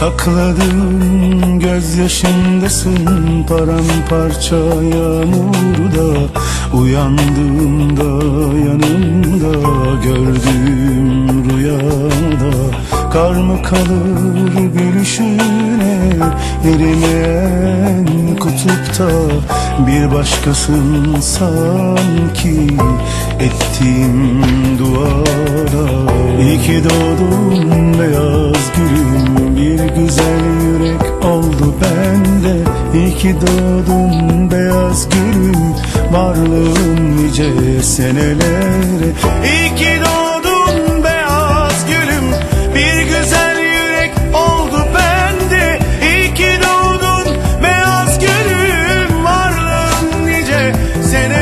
Sakladığım gözyaşındasın paramparça yağmurda. Uyandığımda yanımda gördüğüm rüyada. Kar mı kalır gülüşüne erimeyen kutupta. Bir başkasın sanki ettiğim duada. İyi ki doğdun beyaz gülüm benle İyi doğdun beyaz gülüm Varlığım nice senelere. İyi ki doğdun beyaz gülüm Bir güzel yürek oldu bende. İyi ki doğdun beyaz gülüm Varlığım nice senelere.